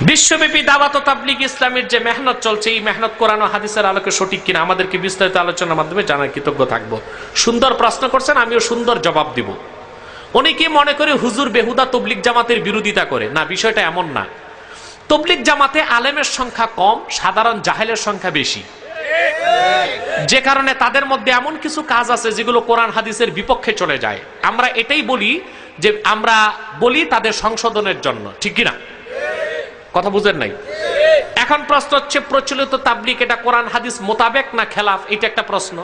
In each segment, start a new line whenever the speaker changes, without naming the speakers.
বিশ্বব্যাপী দাওয়াত ও তাবলিগ ইসলামের যে মেহনত চলছে, এই মেহনত কোরআন হাদিসের আলোকে সঠিক কিনা আমাদেরকে বিস্তারিত আলোচনার মাধ্যমে জানার কৃতজ্ঞ থাকব। সুন্দর প্রশ্ন করছেন, আমিও সুন্দর জবাব দিব। অনেকে মনে করে হুজুর বেহুদা তবলিক জামাতের বিরোধিতা করে। না, বিষয়টা এমন না। তবলিক জামাতে আলেমের সংখ্যা কম, সাধারণ জাহেলের সংখ্যা বেশি। যে কারণে তাদের মধ্যে এমন কিছু কাজ আছে যেগুলো কোরআন হাদিসের বিপক্ষে চলে যায়। আমরা এটাই বলি যে আমরা বলি তাদের সংশোধনের জন্য, ঠিক কিনা? কথা বুঝেন নাই? এখন প্রশ্ন হচ্ছে, প্রচলিত তাবলিক এটা কোরআন, হাদিস মোতাবেক না খেলাফ? এটা একটা প্রশ্ন।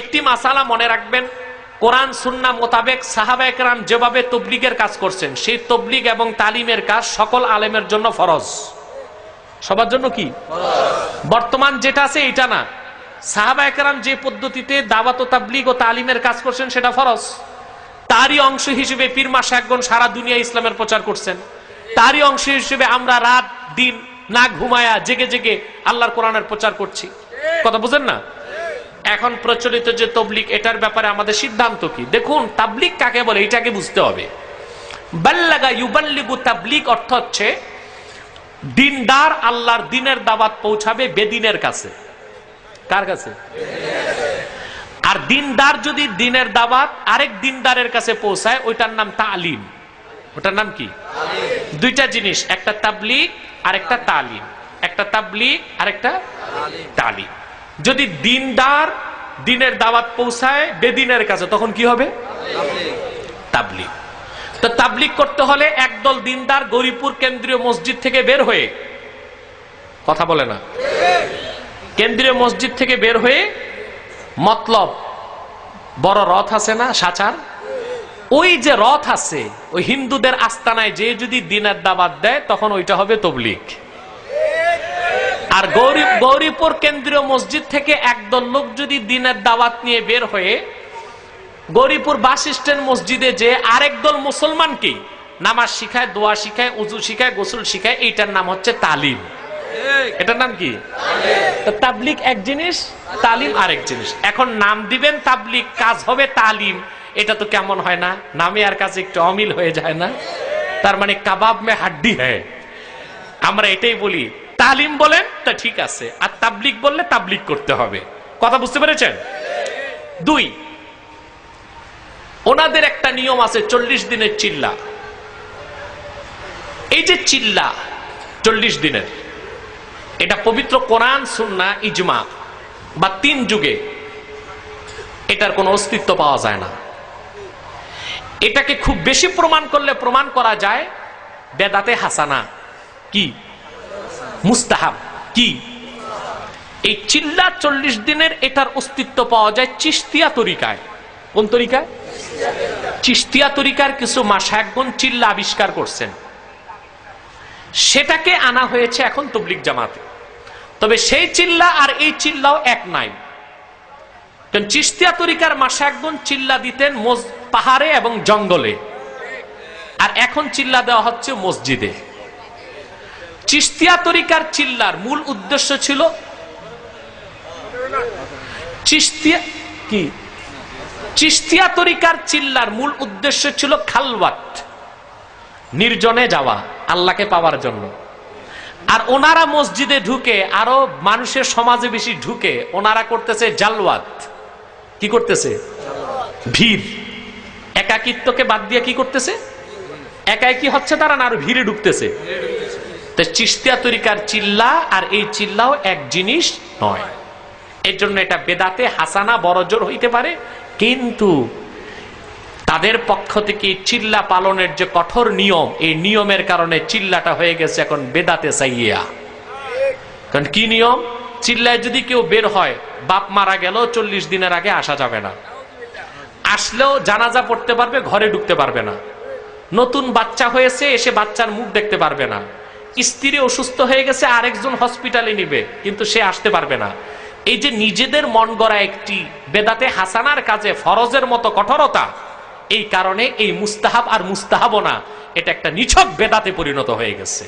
একটি মাসালা মনে রাখবেন, কোরআন, সুন্না মোতাবেক সাহাবা একরাম যেভাবে তবলিগের কাজ করছেন, সেই তবলিগ এবং তালিমের কাজ সকল আলেমের জন্য ফরজ। সবার জন্য কি? বর্তমান যেটা আছে এটা না। সাহাবা একরাম যে পদ্ধতিতে দাওয়াত তাবলিগ ও তালিমের কাজ করছেন, সেটা ফরজ। তারই অংশ হিসেবে পীর মাসে একজন সারা দুনিয়া ইসলামের প্রচার করছেন। তারই অংশ হিসেবে আমরা রাত, দিন না ঘুমায়া জেগে জেগে আল্লাহর কোরআনের প্রচার করছি। কথা বুঝেন না? এখন প্রচলিত যে তবলিক এটার ব্যাপারে আমাদের সিদ্ধান্ত কি? দেখুন তাবলিক কাকে বলে এটাকে বুঝতে হবে। বাল্লাগা অর্থ হচ্ছে, দিনদার আল্লাহর দিনের দাওয়াত পৌঁছাবে বেদিনের কাছে। কার কাছে? আর দিনদার যদি দিনের দাওয়াত আরেক দিনদারের কাছে পৌঁছায়, ওইটার নাম তালিম। ওটার নাম কি? দুইটা জিনিস, একটা তাবলিগ আর একটা তালিম। একটা তাবলিগ আর একটা তালিম। যদি দিনদার দিনের দাওয়াত পৌঁছায় বেদিনের কাছে তখন কি হবে? তাবলিগ। তো তাবলিগ করতে হলে একদল দিনদার গরিপুর কেন্দ্রীয় মসজিদ থেকে বের হয়ে, কথা বলে না, কেন্দ্রীয় মসজিদ থেকে বের হয়ে মতলব বড় রথ আছে না, সাচার? ওই যে রথ আছে, ওই হিন্দুদের আস্তানায় যে যদি দিনের দাবাত দেয়, তখন ওইটা হবে তবলিগ। আর গৌরী গৌরীপুর কেন্দ্রীয় মসজিদ থেকে একদল লোক যদি দিনের দাওয়াত নিয়ে বের হয়ে গৌরীপুর বাস স্ট্যান্ড মসজিদে যে আরেক দল মুসলমানকে নামাজ শিখায়, দোয়া শিখায়, উজু শিখায়, গোসল শিখায়, এইটার নাম হচ্ছে তালিম। এটার নাম কি? তাবলিক এক জিনিস, তালিম আরেক জিনিস। এখন নাম দিবেন তাবলিক, কাজ হবে তালিম। এটা তো কেমন হয় না? নামে আর কাছে একটু অমিল হয়ে যায় না? তার মানে কাবাব মে হাড্ডি হ্যায় আমরা এটাই বলি, তালিম বলেন তা ঠিক আছে, আর তাবলিক বললে তাবলিক করতে হবে। কথা বুঝতে পেরেছেন? দুই, ওনাদের একটা নিয়ম আছে, চল্লিশ দিনের চিল্লা। এই যে চিল্লা, চল্লিশ দিনের। এটা পবিত্র কোরআন, সুন্না, ইজমা বা তিন যুগে এটার কোনো অস্তিত্ব পাওয়া যায় না। এটাকে খুব বেশি প্রমাণ করলে প্রমাণ করা যায় বেদাতে হাসানা। কি? মুস্তাহাব। কি? এই চিল্লা চল্লিশ দিনের এটার অস্তিত্ব পাওয়া যায় চিস্তিয়া তরিকায়। কোন তরিকায়? চিস্তিয়া তরিকার কিছু মাসায়কগণ চিল্লা আবিষ্কার করছেন। সেটাকে আনা হয়েছে এখন তবলিক জামাতে। তবে সেই চিল্লা আর এই চিল্লাও এক নাই। কারণ চিস্তিয়া তরিকার মাসায়কগণ চিল্লা দিতেন পাহাড়ে এবং জঙ্গলে। আর এখন চিল্লা দেওয়া হচ্ছে মসজিদে। চিস্তিয়া তরিকার চিল্লার মূল উদ্দেশ্য ছিল চিস্তিয়া কি? চিস্তিয়া তরিকার চিল্লার মূল উদ্দেশ্য ছিল খালওয়াত। নির্জনে যাওয়া, আল্লাহকে পাওয়ার জন্য। আর ওনারা মসজিদে ঢুকে, আরও মানুষের সমাজে বেশি ঢুকে, ওনারা করতেছে জালওয়াত। কি করতেছে? ভিড়। একাকিত্বকে বাদ দিয়ে কি করতেছে? একাই কি হচ্ছে তারা না আরও ভিড়ে ঢুকতেছে? তো চিস্তিয়া তরিকার চিল্লা, আর এই চিল্লাও এক জিনিস নয়। এর জন্য এটা বেদাতে হাসানা বড়জোর হইতে পারে, কিন্তু তাদের পক্ষ থেকে চিল্লা পালনের যে কঠোর নিয়ম, এই নিয়মের কারণে চিল্লাটা হয়ে গেছে এখন বেদাতে সাইয়া। কারণ কি নিয়ম? চিল্লায় যদি কেউ বের হয়, বাপ মারা গেল চল্লিশ দিনের আগে আসা যাবে না। আসলেও জানাজা পড়তে পারবে, ঘরে ঢুকতে পারবে না। নতুন বাচ্চা হয়েছে, এসে বাচ্চার মুখ দেখতে পারবে না। স্ত্রী অসুস্থ হয়ে গেছে, আরেকজন হসপিটালে নিবে, কিন্তু সে আসতে পারবে না। এই যে নিজেদের মন গড়া একটি বেদাতে হাসানার কাজে ফরজের মতো কঠোরতা এই কারণে এই মুস্তাহাব আর মুস্তাহাবনা এটা একটা নিছক বেদাতে পরিণত হয়ে গেছে।